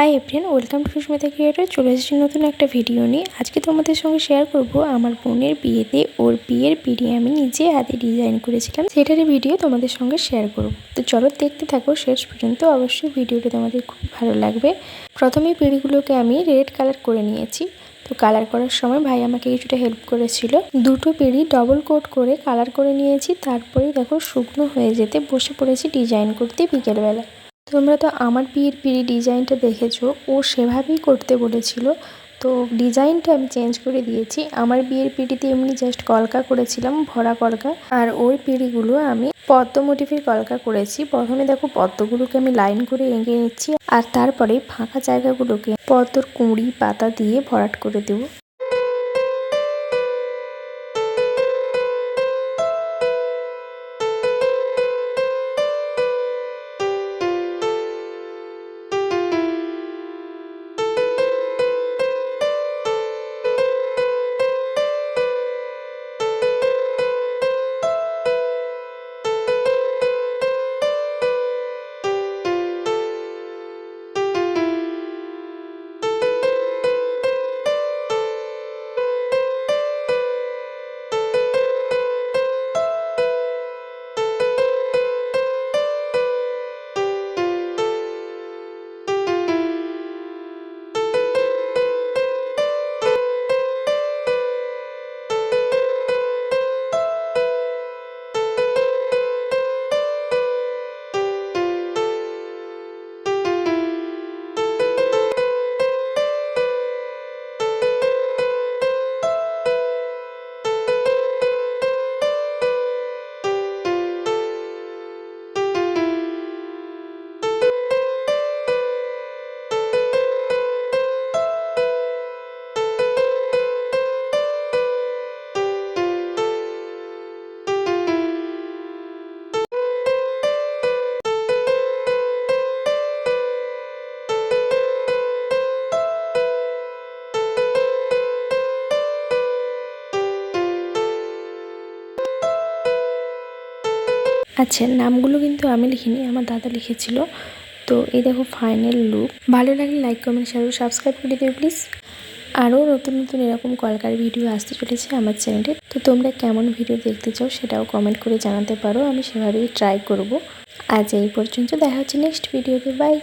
Hi everyone, welcome to Susmita creator. চলে এসেছি নতুন একটা ভিডিও নিয়ে। আজকে তোমাদের সঙ্গে শেয়ার করব আমার বোনের বিয়েতে ওর বিয়ের পিড়ি আমি নিজে হাতে ডিজাইন করেছিলাম। সেটারই ভিডিও তোমাদের সঙ্গে শেয়ার করব। তো চলো দেখতে থাকো, শেষ পর্যন্ত অবশ্যই ভিডিওটা তোমাদের খুব ভালো লাগবে। প্রথমে পিড়িগুলোকে আমি রেড কালার করে নিয়েছি। তো কালার করার সময় ভাই আমাকে কিছুটা হেল্প করেছিল। দুটো পিড়ি ডবল কোট করে কালার করে নিয়েছি। তারপরে দেখো শুকনো হয়ে যেতে বসে পড়েছি ডিজাইন করতে বিকেলবেলা। তোমরা তো আমার বিয়ের পিড়ি ডিজাইনটা দেখেছ। ও সেভাবেই করতে বলেছিল। তো ডিজাইনটা আমি চেঞ্জ করে দিয়েছি। আমার বিয়ের পিড়িতে এমনি জাস্ট কলকা করেছিলাম, ভরা কলকা। আর ওই পিড়িগুলো আমি পদ্ম মোটিফের কলকা করেছি। প্রথমে দেখো পদ্মগুলোকে আমি লাইন করে এঁকে নিচ্ছি। আর তারপরে ফাঁকা জায়গাগুলোকে পদ্মর কুঁড়ি, পাতা দিয়ে ভরাট করে দেবো। আচ্ছা নামগুলো কিন্তু আমি লিখিনি, আমার দাদা লিখেছিল। তো এই দেখো ফাইনাল লুক ভালো লাগলে লাইক কমেন্ট শেয়ার সাবস্ক্রাইব করে দেবে প্লিজ আরও নতুন নতুন এরকম কলকার ভিডিও আসতে চলেছে আমার চ্যানেলে তো তোমরা কেমন ভিডিও দেখতে চাও সেটাও কমেন্ট করে জানাতে পারো, আমি সেভাবেই ট্রাই করব। আজ এই পর্যন্ত, দেখা হচ্ছে নেক্সট ভিডিওতে বাই